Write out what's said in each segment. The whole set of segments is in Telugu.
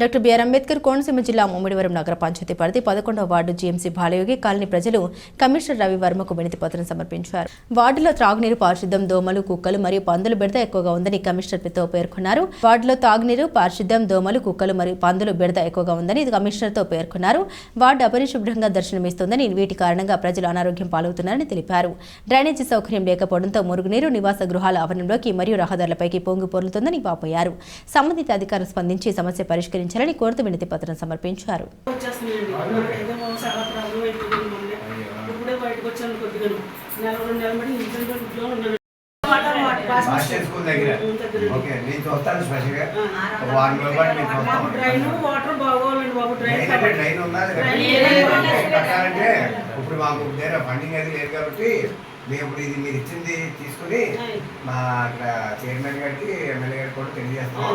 డాక్టర్ బిఆర్ అంబేద్కర్ కోనసీమ జిల్లా ముమ్మిడివరం నగర పంచాయతీ పరిధి పదకొండవ వార్డు జీఎంసీ బాలయోగి కాలనీ ప్రజలు కమిషనర్ రవి వర్మకు వినతి పత్రం సమర్పించారు. వార్డులో త్రాగునీరు పారిశుద్ధ్యం దోమలు కుక్కలు మరియు పందులు బెడద ఎక్కువగా ఉందని కమిషనర్తో పేర్కొన్నారు. వార్డులో తాగునీరు పారిశుద్ధ్యం దోమలు కుక్కలు మరియు పందులు బెడద ఎక్కువగా ఉందని కమిషనర్తో పేర్కొన్నారు. వార్డు అపరిశుభ్రంగా దర్శనమిస్తోందని వీటి కారణంగా ప్రజలు అనారోగ్యం పాల్గొతున్నారని తెలిపారు. డ్రైనేజీ సౌకర్యం లేకపోవడంతో మురుగునీరు నివాస గృహాల ఆవరణలోకి మరియు రహదారులపైకి పొంగి పొర్లుతోందని వాపోయారు. సంబంధిత అధికారులు స్పందించి సమస్య పరిష్కరించాలని కోరుతూ వినతి పత్రం సమర్పించారు వాటర్ ఓకే నేను చూస్తాను బాగోవాలండి బాబు డ్రైన్ అంటే ఉన్నది ఇప్పుడు మాకు దగ్గర ఫండింగ్ అది లేదు కాబట్టి మేము ఇప్పుడు ఇది మీరు ఇచ్చింది తీసుకుని మా అక్కడ చైర్మన్ గారికి ఎమ్మెల్యే గారికి కూడా తెలియజేస్తాం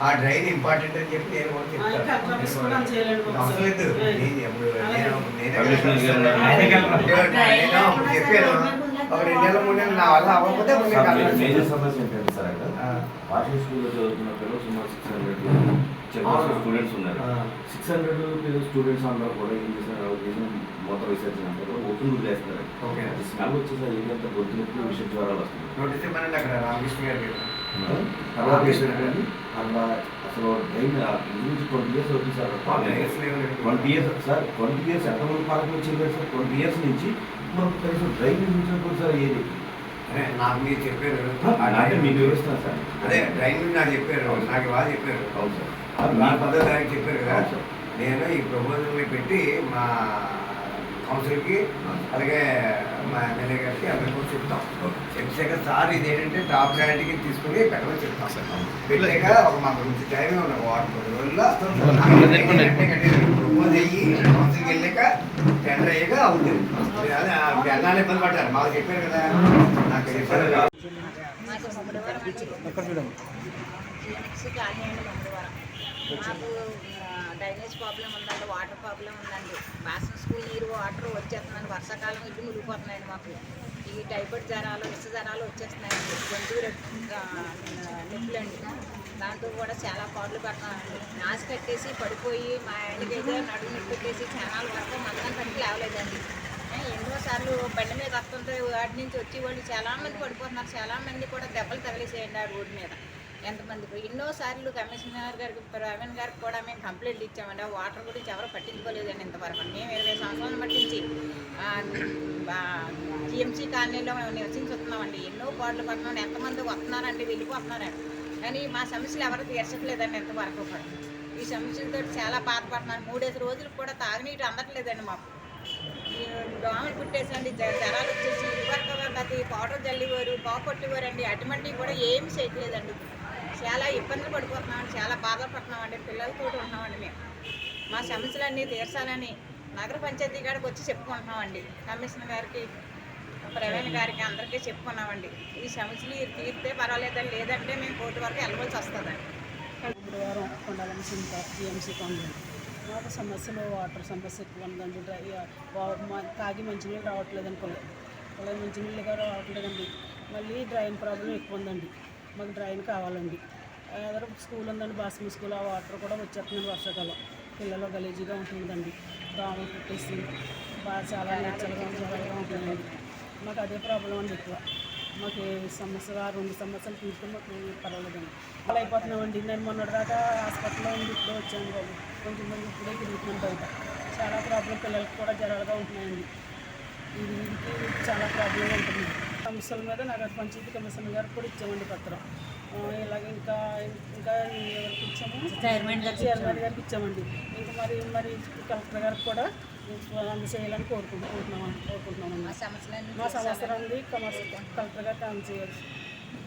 ఆ డ్రైన్ ఇంపార్టెంట్ అని చెప్పి నేను కూడా ఇంకా చెప్తాను. ఆఫీస్ కూడా చేయాలండి బాబు. అవసరం లేదు. నేను ఎప్పుడు నేను నేనే కమిషనర్ గారు ఉన్నారు. నేను అప్పుడు చెప్పాను ఒక రెండు నెలల మూడు నెలలు నా వల్ల అవ్వకపోతే అప్పుడు నేను సార్, కలవాలి. మేజర్ సమస్య ఏంటంటే సార్ అక్కడ ఆ. వాషింగ్ స్కూల్లో చదువుతున్న పిల్లలు సుమారు సిక్స్ హండ్రెడ్. స్టూడెంట్స్ ఉన్నారు. సిక్స్ హండ్రెడ్ స్టూడెంట్స్ అందరూ కూడా ఏం చేశారు? వాళ్ళు చేసిన మూత విసర్జన అంతా కూడా ఓపెన్ చేస్తున్నారు. ఓకే. స్మెల్ వచ్చేసి ఏంటంటే గొంతునొప్పి విష జ్వరాలు వస్తున్నాయి. నోటీస్ ఇవ్వనండి అక్కడ రామకృష్ణ గారికి తర్వాత అసలు డ్రైన్ ఇంచుమించు ట్వంటీ ఇయర్స్ అవుతుంది sir twenty years sir twenty years ఎంతమంది పాలకులు వచ్చింది సార్? ట్వంటీ ఇయర్స్ నుంచి కనీసం సార్ ఏది? అదే నాకు మీరు చెప్పారు. అంటే మీకు వివరిస్తాను సార్. అదే డ్రైన్ గురించి నాకు చెప్పారు. నాకు చెప్పారు. అవును సార్. దానికి చెప్పారు కదా. సార్. నేను ఈ ప్రపోజల్ని పెట్టి మా కౌన్సిల్కి అలాగే మా ఎమ్మెల్యే గారికి అందరికీ కూడా చెప్తాం. చెప్పాక సార్ ఇది ఏంటంటే టాప్ ప్రయారిటీకి తీసుకుని పెట్టమని చెప్తాం. సార్ పెట్టాక ఒక మాకు కొంచెం టైం ఉన్నది వారం పది రోజుల్లో ప్రపోజ్ అయ్యి కౌన్సిల్కి వెళ్ళాక టెండర్ అయ్యాక అవుతుంది అన్నాళ్ళు ఇబ్బంది పడ్డారు. మాకు చెప్పారు కదా. నాకు చెప్పారు కదా. మాకు డ్రైనేజ్ ప్రాబ్లం ఉందండి వాటర్ ప్రాబ్లం ఉందండి. బాసన స్కూల్ నీరు వాటర్ వచ్చేస్తుందండి. వర్షాకాలం ఇల్లు మునిగిపోతున్నాయండి మాకు. ఈ టైఫాయిడ్ జ్వరాలు విష జ్వరాలు వచ్చేస్తున్నాయండి. గొంతు నొప్పులండి. దాంతో కూడా చాలా పాటలు పడుతున్నామండి నాసు కట్టేసి పడిపోయి మా ఇంటికి అయితే నడుము నొప్పి పెట్టేసి చాలా వరకు మందం కట్టి లేవలేదండి. ఏ, ఎన్నోసార్లు బండి మీద వస్తుంటే వాటి నుంచి వచ్చి వాళ్ళు చాలామంది పడిపోతున్నారు. చాలా మంది కూడా దెబ్బలు తగిలేసేయండి ఆ రోడ్డు మీద. ఎంతమందికి? ఎన్నోసార్లు కమిషనర్ గారికి ప్రవీణ్ గారికి కూడా మేము కంప్లైంట్ ఇచ్చామండి. ఆ వాటర్ గురించి ఎవరు పట్టించుకోలేదండి ఇంతవరకు. మేము ఇరవై సంవత్సరాలు పట్టించి జిఎంసీ కాలనీలో మేము నివసించుతున్నామండి. ఎన్నో పాటలు పడుతున్నాం ఎంతమంది వస్తున్నారండి వెళ్ళిపోతున్నారండి. కానీ మా సమస్యలు ఎవరు తీర్చట్లేదండి ఎంతవరకు కూడా. ఈ సమస్యలతో చాలా బాధపడుతున్నాను. మూడేసి రోజులు కూడా తాగునీటి అందట్లేదండి మాకు. దోమలు కుట్టేసండి జ- జ్వరాలు వచ్చేసి ఇదివరకు ప్రతి పౌడర్ జల్లివారు పావు కొట్టేవారండి. అటువంటి కూడా ఏమి చేయట్లేదండి. చాలా ఇబ్బందులు పడిపోతున్నామండి చాలా బాధపడుతున్నామండి పిల్లలతో ఉన్నామండి మేము. మా సమస్యలన్నీ తీర్చాలని నగర పంచాయతీ కాడికి వచ్చి చెప్పుకుంటున్నామండి కమిషనర్ గారికి ప్రవీణ్ గారికి అందరికీ చెప్పుకున్నామండి ఈ సమస్యలు తీరితే పర్వాలేదండి లేదంటే మేము కోర్టు వరకు వెళ్ళవలసి వస్తుందండి. బుధవారం కొండాలని సింత జిఎంసీ కాలనీ. మాకు సమస్యలు వాటర్ సమస్య ఎక్కువ ఉందండి. డ్రై తాగి మంచినీళ్ళు రావట్లేదండి పొలం పొలం మంచినీళ్ళుగా రావట్లేదండి. మళ్ళీ డ్రైన్ ప్రాబ్లం ఎక్కువ ఉందండి. మాకు డ్రైన్ కావాలండి. ఏదో స్కూల్ ఉందండి బాస్మి స్కూల్ ఆ వాటర్ కూడా వచ్చేస్తుందండి వర్షాకాలం. పిల్లలు గలీజీగా ఉంటుందండి. దోమలు పుట్టేసి బాగా చాలా నచ్చలుగా చాలా ఉంటుందండి. మాకు అదే ప్రాబ్లం అండి ఎక్కువ. మాకు ఏ సమస్య ఆ రెండు సమస్యలు తీసుకుని మాకు పర్వాలేదండి. అలా అయిపోతున్నామండి. నేను మొన్నటిదాకా హాస్పిటల్లో ఉండి ఇప్పుడే వచ్చాను బాబు. కొంచెం మంది ఇప్పుడే తిరుగుతున్నాను బయట చాలా ప్రాబ్లం పిల్లలకు కూడా జ్వరాలుగా ఉంటున్నాయండి. చాలా ప్రాబ్లం ఉంటుంది. సమస్యల మీద నగర పంచాయతీ కమిషనర్ గారికి కూడా ఇచ్చామండి పత్రం. ఇలాగ ఇంకా ఇంకా ఎవరికి ఇచ్చాము? చైర్మన్ చైర్మన్ గారికి ఇచ్చామండి. ఇంకా మరి మరి కలెక్టర్ గారికి కూడా అందజేయాలని కోరుకుంటున్నాం కోరుకుంటున్నామండి మా సమస్యలన్నీ కలెక్టర్ గారికి అందజేయాలి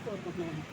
కోరుకుంటున్నామండి